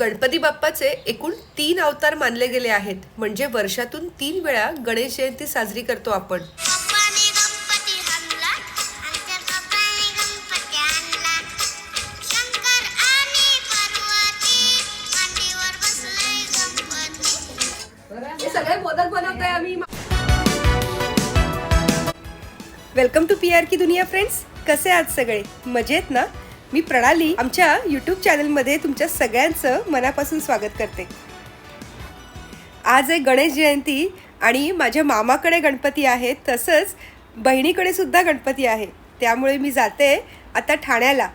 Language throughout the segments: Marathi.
गणपती बाप्पाचे एकूण तीन अवतार मानले गेले आहेत. म्हणजे वर्षातून तीन वेळा गणेश जयंती साजरी करतो आपण. हे वेलकम टू पी आर की दुनिया फ्रेंड्स कसे आहात सगळे? मजेत ना? मी प्रणाली आमच्या यूट्यूब चॅनलमध्ये तुमच्या सगळ्यांचं मनापासून स्वागत करते. आज आहे गणेश जयंती आणि माझ्या मामाकडे गणपती आहे तसंच बहिणीकडे सुद्धा गणपती आहे. त्यामुळे मी जाते आता ठाण्याला.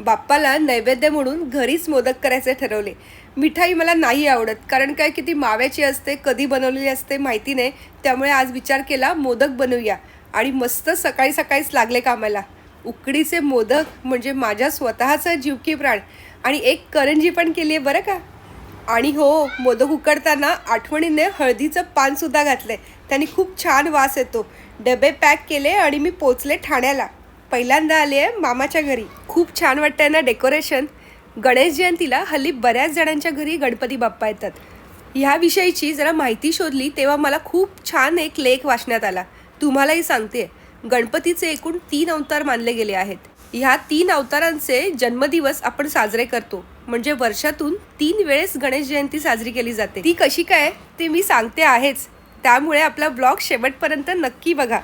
बाप्पाला नैवेद्य म्हणून घरीच मोदक करायचे ठरवले. मिठाई मला नाही आवडत कारण काय की ती माव्याची असते कधी बनवलेली असते माहिती नाही. त्यामुळे आज विचार केला मोदक बनवूया. आणि मस्त सकाळी सकाळीच लागले कामाला. उकडीचे मोदक म्हणजे माझ्या स्वतःचा जीवकी प्राण. आणि एक करंजी पण केली आहे बरं का? आणि हो मोदक उकडताना आठवणीने हळदीचं पानसुद्धा घातलंय. त्याने खूप छान वास येतो. डबे पॅक केले आणि मी पोचले ठाण्याला. पहिल्यांदा आले आहे मामाच्या घरी. खूप छान वाटतंय ना डेकोरेशन? गणेश जयंतीला हल्ली बऱ्याच जणांच्या घरी गणपती बाप्पा येतात. ह्या विषयीची जरा माहिती शोधली तेव्हा मला खूप छान एक लेख वाचण्यात आला. तुम्हालाही सांगते गणपतीचे एकूण तीन अवतार मानले गेले आहेत. ह्या तीन अवतारांचे जन्मदिवस आपण साजरे करतो. म्हणजे वर्षातून तीन वेळेस गणेश जयंती साजरी केली जाते. ती कशी काय ते मी सांगते आहेच. त्यामुळे आपला ब्लॉग शेवटपर्यंत नक्की बघा.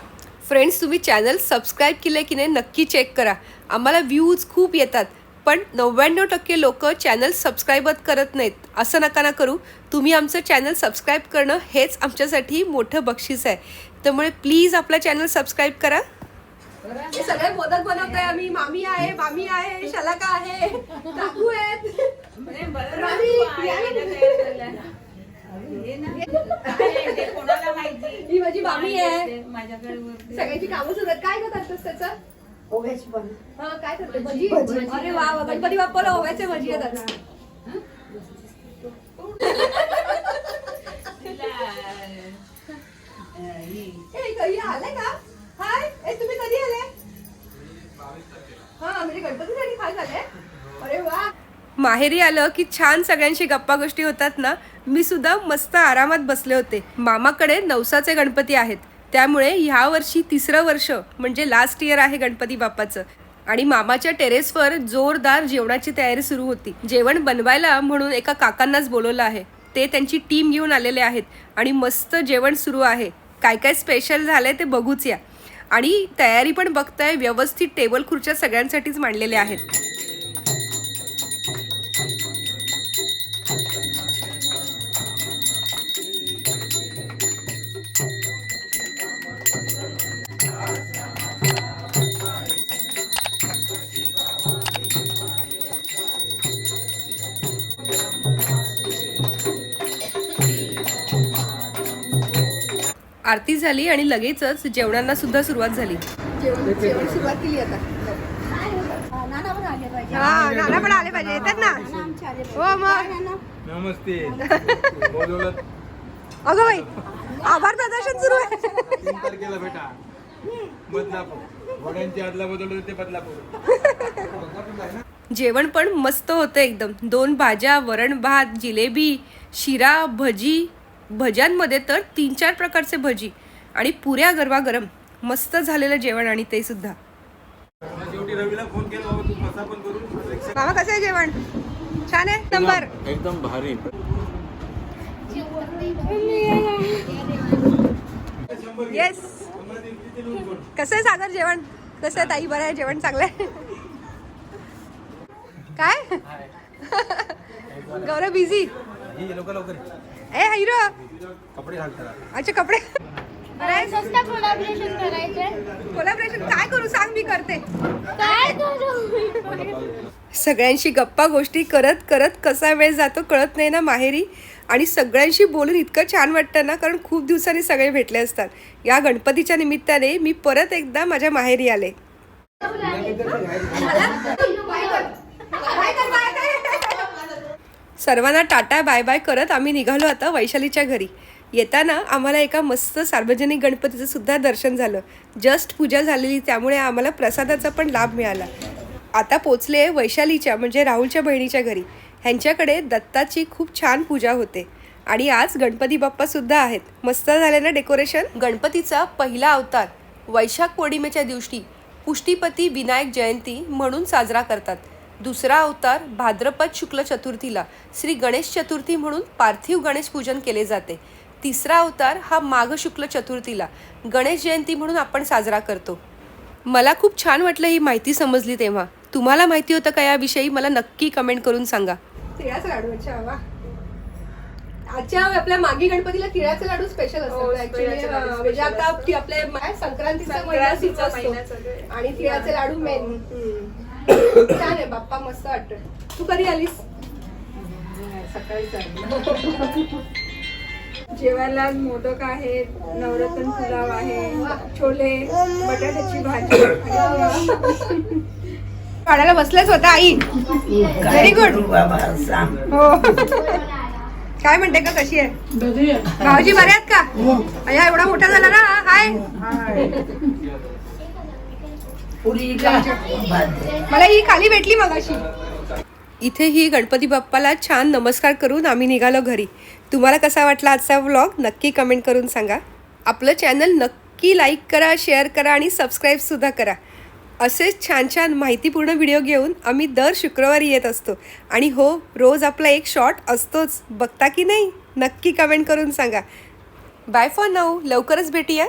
फ्रेंड्स तुम्ही चॅनल सबस्क्राईब केले की नाही नक्की चेक करा. आम्हाला व्ह्यूज खूप येतात. पण नव्याण्णव टक्के लोक चॅनल सबस्क्राईबच करत नाहीत. असं नका ना करू. तुम्ही आमचं चॅनल सबस्क्राईब करणं हेच आमच्यासाठी मोठं बक्षीस आहे. त्यामुळे प्लीज आपला चॅनल सबस्क्राईब करा. हे सगळे मोदक बनवतोय आम्ही. मामी आहे मामी आहे शलाका आहे काकू आहेत. ही माझी मामी आहे. माझ्याकडे सगळ्यांची कामं सुरू आहेत. काय करतात त्याचं? ओव्याची पण हा काय करते भजी. अरे वा वा, गणपती बाप्पाला ओव्याचे भजी येतात माहेरी आलं की छान सगळ्यांशी गप्पा गोष्टी होतात ना मी सुद्धा मस्त आरामात बसले होते. मामाकडे नवसाचे गणपती आहेत. त्यामुळे ह्या वर्षी तिसरं वर्ष म्हणजे लास्ट इयर आहे गणपती बाप्पाचं. आणि मामाच्या टेरेसवर जोरदार जेवणाची तयारी सुरू होती. जेवण बनवायला म्हणून एका काकांनाच बोलवलं आहे. ते त्यांची टीम घेऊन आलेले आहेत. आणि मस्त जेवण सुरू आहे. काय काय स्पेशल झालंय ते बघूच या. आणि तयारी पण बघताय व्यवस्थित टेबल खुर्च्या सगळ्यांसाठीच मांडलेल्या आहेत. आरती झाली आणि लगेचच जेवणांना सुद्धा सुरुवात झाली. जेवण सुरुवात केली आता नाना पण आले पाहिजे हा नाना पण आले पाहिजे येतात ना हो मग नमस्ते अगं बाई आभार प्रदर्शन सुरू आहे बदलापूर. जेवण पण मस्त होतं एकदम. दोन भाज्या वरण भात जिलेबी शिरा भजी भज्यांमध्ये तर तीन चार प्रकारचे भजी आणि पुऱ्या गरमागरम मस्त झालेलं जेवण आणि ते सुद्धा. शेवटी रवीला फोन केला बाबा तू कसा पण करून मामा कसं आहे जेवण? छान आहे? नंबर एकदम भारी. येस कसं आहे सागर जेवण? कसं आहे ताई बरं आहे जेवण चांगलं आहे? काय? गौरव बिझी लवकर लवकर. ए हिरो कपडे घालतात अच्छा कपडे. स्वस्त कोलॅबरेशन करायचंय? कोलॅबरेशन काय करू सांग मी करते. काय करू? सगळ्यांशी गप्पा गोष्टी करत करत कसा वेळ जातो कळत नाही ना माहेरी. आणि सगळ्यांशी बोलून इतकं छान वाटतं ना कारण खूप दिवसांनी सगळे भेटले असतात. या गणपतीच्या निमित्ताने मी परत एकदा माझ्या माहेरी आले. सर्वांना टाटा बाय बाय करत आम्ही निघालो आता वैशालीच्या घरी. येताना आम्हाला एका मस्त सार्वजनिक गणपतीचं सुद्धा दर्शन झालं. जस्ट पूजा झालेली त्यामुळे आम्हाला प्रसादाचा पण लाभ मिळाला. आता पोचले वैशालीच्या म्हणजे राहुलच्या बहिणीच्या घरी. ह्यांच्याकडे दत्ताची खूप छान पूजा होते. आणि आज गणपती बाप्पासुद्धा आहेत. मस्त झाले ना डेकोरेशन? गणपतीचा पहिला अवतार वैशाख पौर्णिमेच्या दिवशी पुष्टीपती विनायक जयंती म्हणून साजरा करतात. दुसरा अवतार भाद्रपद शुक्ल चतुर्थीला श्री गणेश चतुर्थी म्हणून पार्थिव गणेश पूजन केले जाते. तिसरा अवतार हा माघ शुक्ल चतुर्थीला गणेश जयंती म्हणून आपण साजरा करतो. मला खूप छान वाटलं ही माहिती समजली तेव्हा. तुम्हाला माहिती होतं का याविषयी? मला नक्की कमेंट करून सांगा. तिळाचा लाडू अच्छा वा आजच्या आपल्या मागी गणपतीला तिळाचे लाडू स्पेशल असतात ऍक्च्युली म्हणजे आता आपल्या संक्रांतीचा महिना सुरू असतो. आणि तिळाचे लाडू मेन छान आहे बाप्पा मस्त वाटत तू कधी आलीस? जेवायला मोदक आहेत नवरत्न पुलाव आहे छोले बटाट्याची भाजी. पाण्याला बसलेच होता आई? व्हेरी गुड हो. काय म्हणते का कशी आहे? भाऊजी आहेत का? अय्या एवढा मोठा झाला ना? हाय. मला ही खाली भेटली मगाशी. इथे ही गणपती बाप्पाला छान नमस्कार करून आम्ही निघालो घरी. तुम्हाला कसा वाटला आजचा व्लॉग नक्की कमेंट करून सांगा. आपलं चॅनल नक्की लाईक करा शेअर करा आणि सबस्क्राईबसुद्धा करा. असेच छान छान माहितीपूर्ण व्हिडिओ घेऊन आम्ही दर शुक्रवारी येत असतो. आणि हो रोज आपला एक शॉर्ट असतोच. बघता की नाही? नक्की कमेंट करून सांगा. बाय फॉर नाऊ लवकरच भेटूया.